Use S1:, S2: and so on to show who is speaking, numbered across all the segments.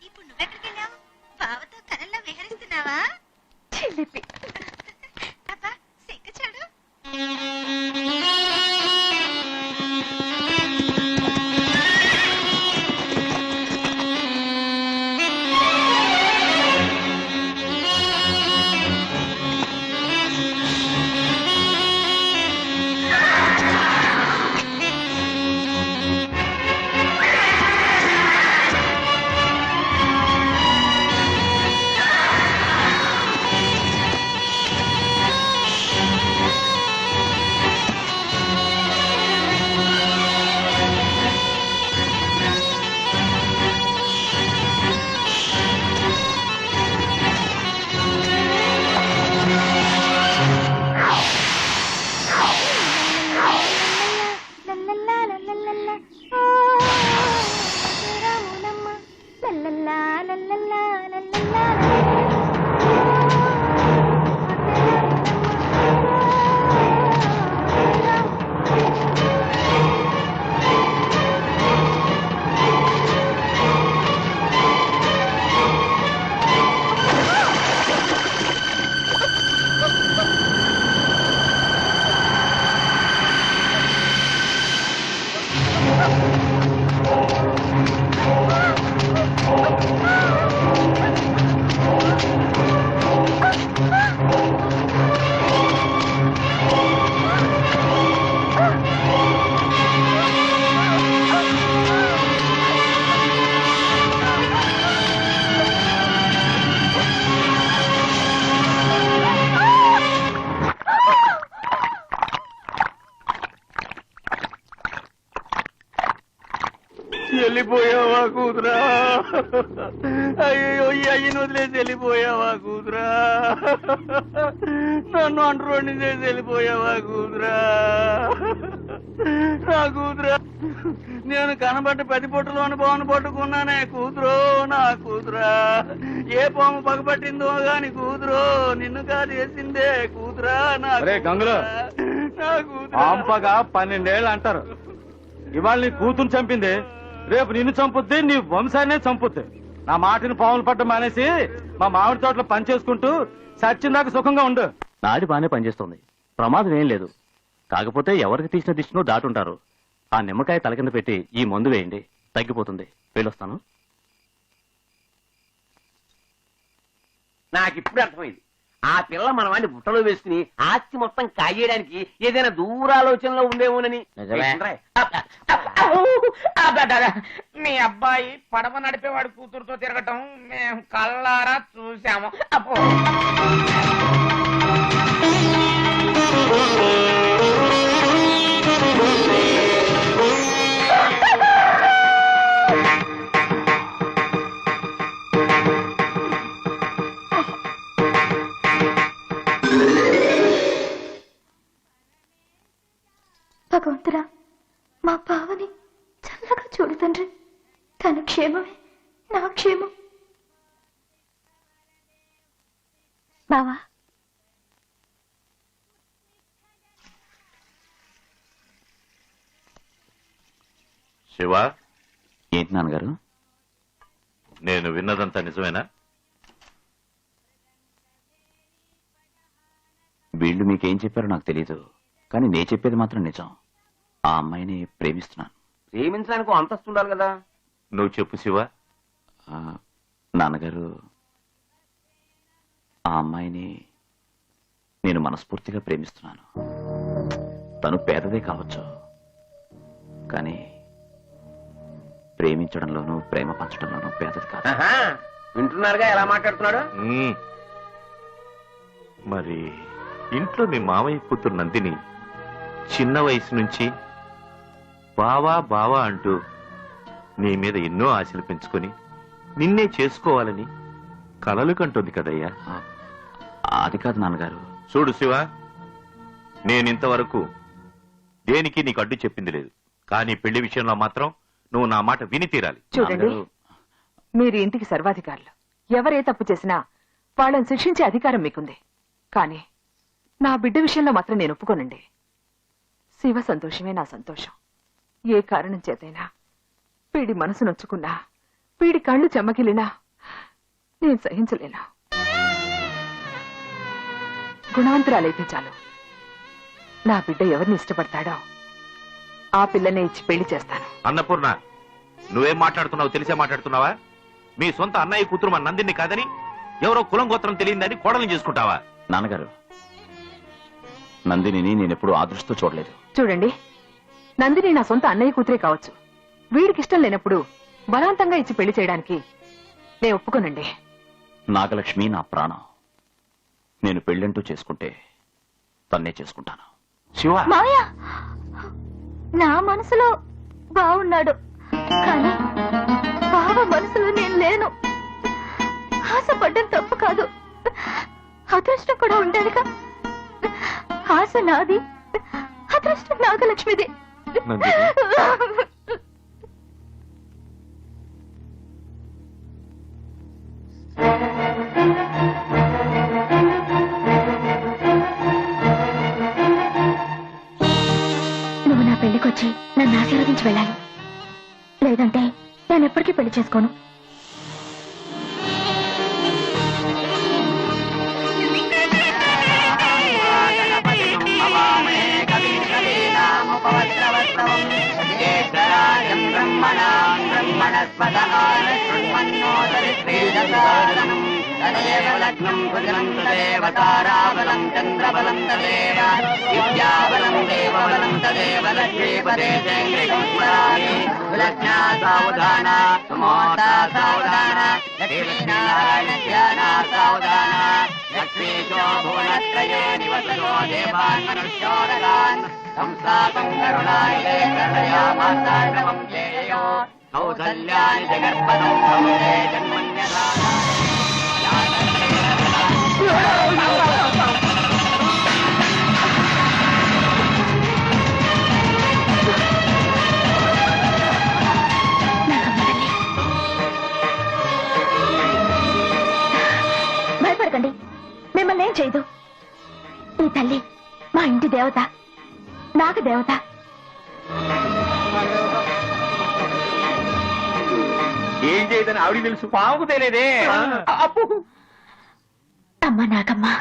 S1: ఇప్పుడు నువ్వెక్కడికి వెళ్ళావు బావతో కలల్లో విహరిస్తున్నావా?
S2: చిలిపి
S3: చేసి వెళ్ళిపోయావా కూతురా? నా కూతురా. నేను కనబడ్డ పది పొట్టులోని పావును పట్టుకున్నానే కూతురు నా కూతురా. ఏ పాము పగపట్టిందో గాని కూతురు నిన్ను కాదు వేసిందే కూతురా నా
S4: గంగులు.
S3: నా కూతురా.
S4: పన్నెండేళ్ళు అంటారు. ఇవాళ నీ కూతురు చంపింది రేపు నిన్ను చంపుద్ది నీ వంశాన్నే చంపుద్ది. నా మాటని పాములు పడ్డం మానేసి మా మామిడి తోటలో పని చేసుకుంటూ సచ్చిన దాకా సుఖంగా ఉండు.
S5: నాడి బాగానే పనిచేస్తుంది. ప్రమాదం ఏం లేదు. కాకపోతే ఎవరికి తీసిన దిష్టినో దాటుంటారు. ఆ నిమ్మకాయ తల కింద పెట్టి ఈ మందు వేయండి. తగ్గిపోతుంది. వెళ్ళొస్తాను.
S6: నాకు ఇప్పుడు అర్థమైంది. ఆ పిల్ల మన వాడిని బుట్టలో వేసుకుని ఆస్తి మొత్తం కాజేయడానికి ఏదైనా దూరాలోచనలో ఉందేమోనని
S7: నిజమే. మీ అబ్బాయి పడవ నడిపేవాడు కూతురుతో తిరగటం మేము కళ్ళారా చూసాము అబ్బో.
S2: క్షేమమే నా క్షేమం. బావా.
S8: శివ?
S5: ఏంటి నాన్నగారు?
S8: నేను విన్నదంతా నిజమేనా?
S5: వీళ్ళు మీకేం చెప్పారో నాకు తెలియదు కానీ నేను చెప్పేది మాత్రం నిజం. ఆ అమ్మాయిని ప్రేమిస్తున్నాను.
S6: ప్రేమించడానికి ఓ అంతస్తు ఉండాలి కదా.
S8: నువ్వు చెప్పు శివ.
S5: ఆ, నాన్నగారు ఆ అమ్మాయిని నేను మనస్ఫూర్తిగా ప్రేమిస్తున్నాను. తను పేదదే కావచ్చు కానీ ప్రేమించడంలోనూ ప్రేమ పంచడంలోనూ పేదది కాదు.
S6: వింటున్నారుగా ఎలా మాట్లాడుతున్నాడు.
S8: మరి ఇంట్లో మీ మామయ్య కూతురు నందిని చిన్న వయసు నుంచి బావా బావా అంటూ నీ మీద ఎన్నో ఆశలు పెంచుకొని నిన్నే చేసుకోవాలని కలలు కంటుంది కదయ్యా.
S5: అది కాదు నాన్నగారు.
S8: చూడు శివ నేనింతవరకు దేనికి నీకు అడ్డు చెప్పింది లేదు. కానీ పెళ్ళి విషయంలో మాత్రం నువ్వు నా మాట విని తీరాలి.
S9: చూడండి మీరు ఇంటికి సర్వాధికారులు. ఎవరే తప్పు చేసినా వాళ్ళని శిక్షించే అధికారం మీకుంది. కానీ నా బిడ్డ విషయంలో మాత్రం నేను ఒప్పుకోనండి. శివ సంతోషమే నా సంతోషం. ఏ కారణం చేతైనా వీడి మనసు నొచ్చుకున్నా వీడి కళ్ళు చెమ్మకిలినా నేను సహించలేను? గుణవంతురాలైతే చాలు. నా బిడ్డ ఎవరిని ఇష్టపడతాడో ఆ పిల్లనే ఇచ్చి పెళ్ళి చేస్తాను.
S8: అన్నపూర్ణ నువ్వేం మాట్లాడుతున్నావు తెలిసే మాట్లాడుతున్నావా? మీ సొంత అన్నయ్య కూతురు మన నందిని కాదని ఎవరో కులం గోత్రం తెలియదని కోడలు చేసుకుంటావా?
S5: నాన్నగారు నందినిని నేనెప్పుడు ఆ దృష్టితో చూడలేదు.
S9: చూడండి నందిని నా సొంత అన్నయ్య కూతురే కావచ్చు. వీడికి ఇష్టం లేనప్పుడు బలవంతంగా ఇచ్చి పెళ్ళి చేయడానికి నేను ఒప్పుకోనండి.
S5: నాగలక్ష్మి నా ప్రాణం. నేను పెళ్ళంటూ చేసుకుంటే తన్నే చేసుకుంటాను.
S8: శివ!
S2: మావయ్య! నా మనసులో బాగున్నాడు కానీ బావ మనసులో నేను లేను. ఆశపడ్డం తప్పు కాదు. అదృష్టం కూడా ఉండాలిగా. ఆశ నాది అదృష్టం నాగలక్ష్మిది.
S8: నందిని!
S2: పెళ్ళి చేసుకోను.
S3: ദേവലഗ്നം ഭുജന്തദേവതാരാബലം ചന്ദ്രബലം തദേവ വിദ്യാബലം ദേവബലം തദേവലക്ഷേപദേശേ ലഗ്നാ സാവധാന മോതാ സാവധാന ലക്ഷ്മീനാരായണ സാവധാന ലക്ഷ്മീശോ ഭുവനത്രയോ നിവസോ ദേവാൻ മനുഷ്യോടാൻ
S2: സംസാരം കരുണായേ കൃതയാ മാതാ ജേയോ കൗസല്യാ ജഗർപ്പണം സമയേ ജന്മന്യതാ నాకు దేవత.
S6: ఏం చేయదని ఆవిడ తెలుసు. పావుకు తెలియదే అప్పు
S2: అమ్మ నాకమ్మా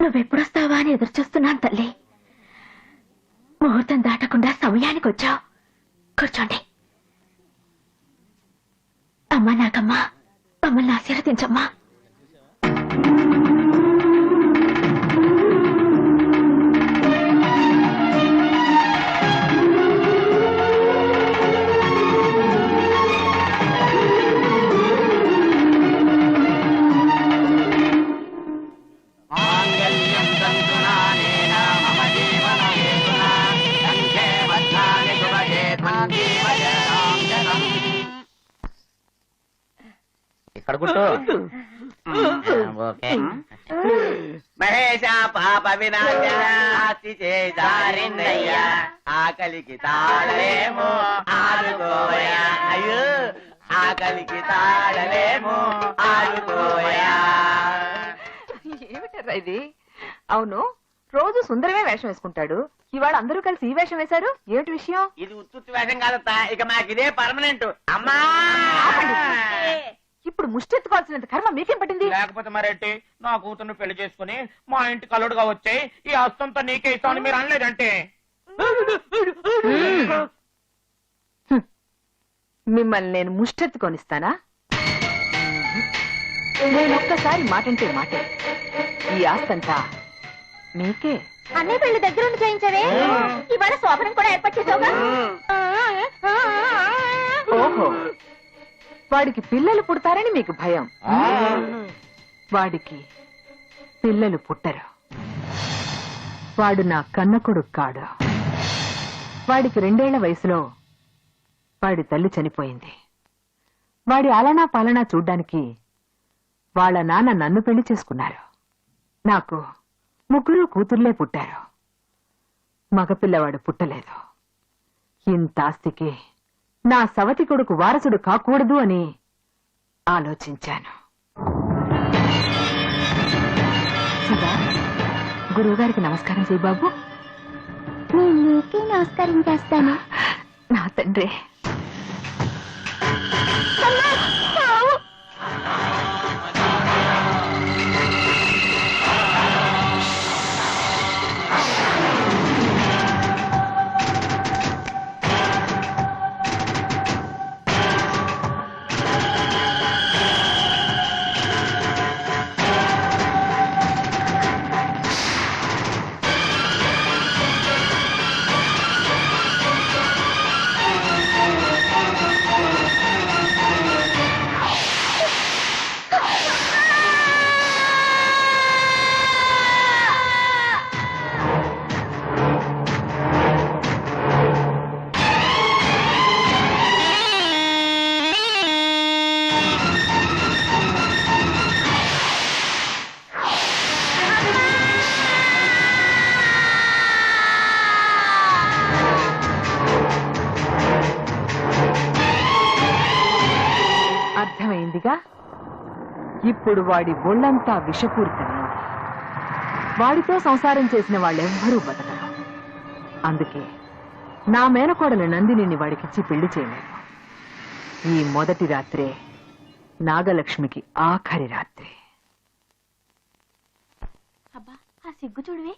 S2: నువ్వెప్పుడొస్తావా అని ఎదురు చూస్తున్నాను తల్లి. ముహూర్తం దాటకుండా సమయానికి వచ్చావు. కూర్చోండి. అమ్మా నాకమ్మా మమ్మల్ని ఆశీర్వదించమ్మా.
S7: ఇక్కడ కూర్చో ఓకే.
S6: మహేష పాప వినాశి చేదారిందయ్యా ఆకలికి తాళలేమో ఆడుకోయా అయ్యో ఆకలికి తాళలేమో ఆడుకోయా
S9: ఏమిటరా ఇది? అవును రోజు సుందరమే వేషం వేసుకుంటాడు. ఇవాళ అందరూ కలిసి ఈ వేషం వేశారు? ఏమిటి విషయం?
S6: ఇది ఉత్తుత్తి వేషం కాదత్తా. ఇక మాకు ఇదే పర్మనెంట్. అమ్మా!
S9: ఇప్పుడు ముష్టెత్తుకోవాల్సినంత కర్మ మీకేం పట్టింది?
S7: లేకపోతే మరేంటి? నా కూతుర్ని పెళ్ళి చేసుకుని మా ఇంటి కల్లుడుగా వచ్చాయి ఈ హస్తంతో నీకే ఇస్తామని మీరు అనలేదంటే.
S9: మిమ్మల్ని నేను ముష్టెత్తుకొనిస్తానా? నేను ఒక్కసారి మాటంటే మాటే. ఈ ఆస్తంతా మీకే.
S2: అన్నయ్య పెళ్ళి దగ్గరుండి చేయించవే? ఇవాళ శోభనం కూడా ఏర్పాటు చేసావుగా?
S9: ఓహో. వాడికి పిల్లలు పుడతారని మీకు భయం. వాడికి పిల్లలు పుట్టరు. వాడు నా కన్న కొడుకు కాడు. వాడికి రెండేళ్ళ వయసులో వాడి తల్లి చనిపోయింది. వాడి ఆలనా పాలనా చూడ్డానికి వాళ్ళ నాన్న నన్ను పెళ్ళి చేసుకున్నారు. నాకు ముగ్గురు కూతుర్లే పుట్టారు. మగపిల్లవాడు పుట్టలేదు. ఇంత ఆస్తికి నా సవతి కొడుకు వారసుడు కాకూడదు అని ఆలోచించాను. గురువుగారికి నమస్కారం చేయి బాబు.
S2: నేను నీకే నమస్కారం చేస్తాను.
S9: నా తండ్రి. ఇప్పుడు వాడి ఒళ్ళంతా విషపూరితమైంది వాడితో సంసారం చేసిన వాళ్ళెవ్వరూ బతకరు. అందుకే నా మేనకోడలు నందినిని వాడికిచ్చి పెళ్ళి చేయలేదు. ఈ మొదటి రాత్రే నాగలక్ష్మికి ఆఖరి రాత్రి.
S2: అబ్బా ఆ సిగ్గు చూడవే.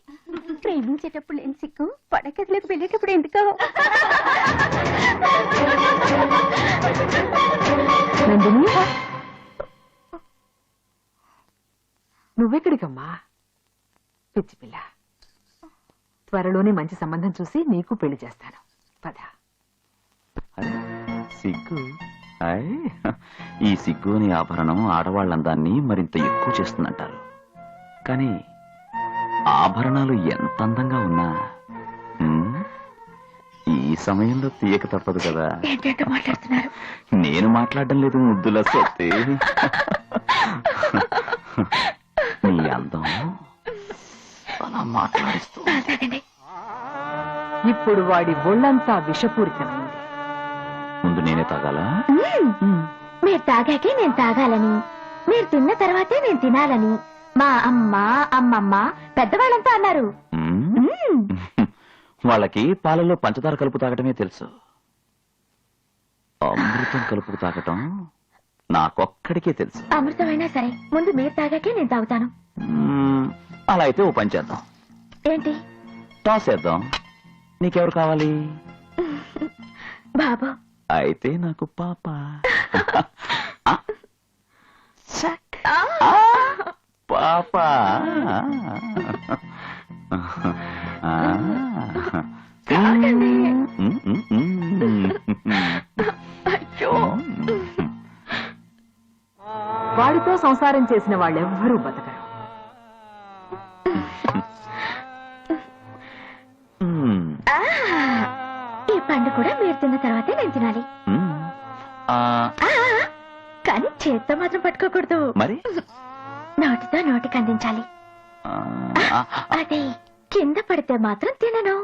S2: ప్రేమించేటప్పుడు లేని సిగ్గు పడకట్లోకి వెళ్ళేటప్పుడు ఎందుకో?
S9: నందిని? నువ్వెక్కడికమ్మా? పిచ్చి పిల్ల. త్వరలోనే మంచి సంబంధం చూసి నీకు పెళ్ళి చేస్తాను. పద.
S5: సిగ్గు. ఈ సిగ్గు అనే ఆభరణం ఆడవాళ్ళందాన్ని మరింత ఎక్కువ చేస్తుందంటారు. కానీ ఆభరణాలు ఎంత అందంగా ఉన్నా ఈ సమయంలో తీయక తప్పదు కదా. నేను మాట్లాడడం లేదు ముద్దుల సొత్తే. అందం అలా మాట్లాడిస్తూ
S9: ఇప్పుడు వాడి ఒళ్ళంతా విషపూరితమైంది.
S5: ముందు నేనే తాగాలా.
S2: మీరు తాగాకే నేను తాగాలని మీరు తిన్న తర్వాతే నేను తినాలని. మా అమ్మ అమ్మమ్మ పెద్దవాళ్ళంతా అన్నారు.
S5: వాళ్ళకి పాలలో పంచదార కలుపు తాగటమే తెలుసు. అమృతం కలుపు తాగటం నాకొక్కడికే తెలుసు.
S2: అమృతమైనా సరే ముందు మీరు తాగాకే నేను తాగుతాను.
S5: మ్మ్, అలా అయితే ఓ పని చేద్దాం.
S2: ఏంటి?
S5: టాస్ వేద్దాం. నీకెవరు కావాలి?
S2: బాబు.
S5: అయితే నాకు పాప. ఆ. పాప. ఆ.
S2: తాగండి.
S5: మ్మ్, మ్మ్, మ్మ్.
S2: అయ్యో.
S9: వాడితో సంసారం చేసిన వాళ్ళెవ్వరూ బతకరు.
S2: పండు కూడా మీరు తిన్న తర్వాతే నేను తినాలి
S5: మ్మ్. ఆ,
S2: ఆ. కానీ చేత్తో మాత్రం పట్టుకోకూడదు.
S5: మరి?
S2: నోటితో నోటికి అందించాలి.
S5: ఆ, ఆ,
S2: అది కింద పడితే మాత్రం తినను.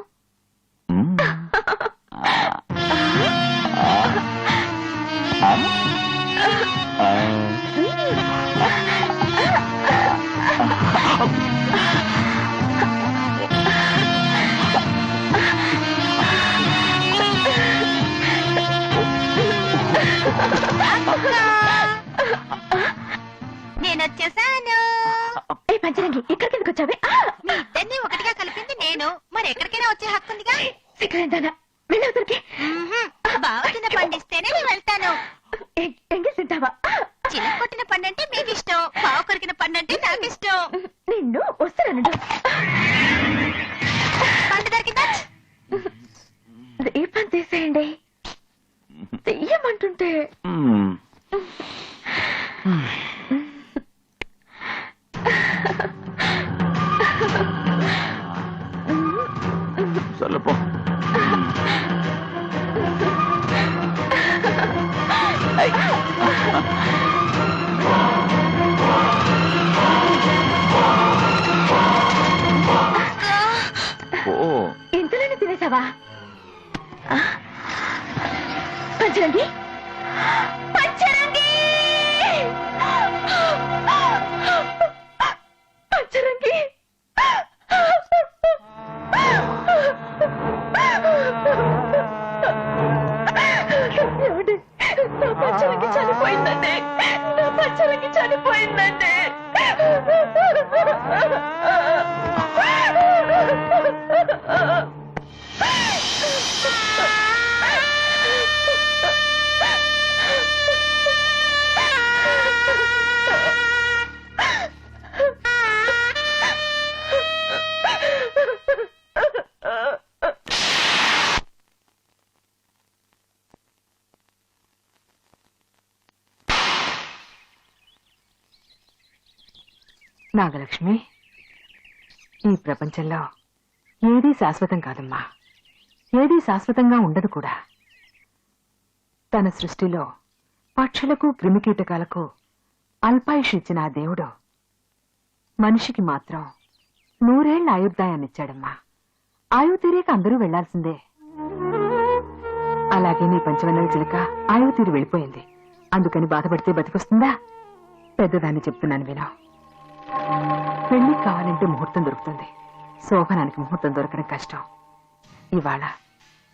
S5: just
S2: ఇంతలోనే తినేసావా? పంచరంగి? పంచరంగి!
S9: నాగలక్ష్మి ఈ ప్రపంచంలో ఏదీ శాశ్వతం కాదమ్మా. ఏదీ శాశ్వతంగా ఉండదు కూడా. తన సృష్టిలో పక్షులకు క్రిమికీటకాలకు అల్పాయుష్ ఇచ్చిన ఆ దేవుడు మనిషికి మాత్రం నూరేళ్ళ ఆయుర్దాయాన్నిచ్చాడమ్మా. ఆయువు తీరేక అందరూ వెళ్ళాల్సిందే. అలాగే నీ పంచవన్నెల చిలక ఆయువు తీరు వెళ్ళిపోయింది. అందుకని బాధపడితే బతికొస్తుందా? పెద్దదాన్ని చెప్తున్నాను వినో. పెళ్ళి కావాలంటే ముహూర్తం దొరుకుతుంది. శోభనానికి ముహూర్తం దొరకడం కష్టం. ఇవాళ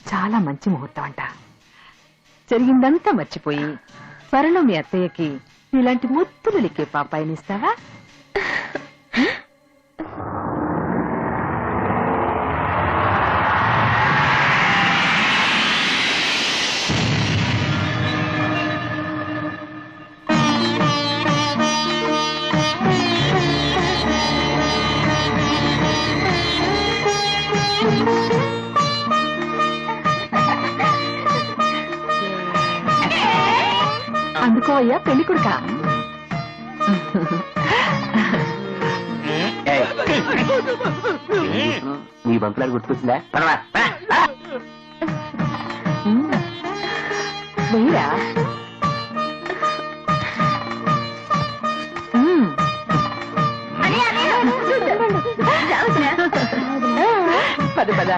S9: చాలా మంచి ముహూర్తం అంట. జరిగిందంతా మర్చిపోయి త్వరలో మీ అత్తయ్యకి ఇలాంటి ముత్తులు లిక్కే పాపాయిని అయ్యా పెళ్ళి కొడుకా?
S6: నీ గుర్తుకొచ్చిందా? పద.
S9: వెయ్యరా? మ్మ్. పద పద.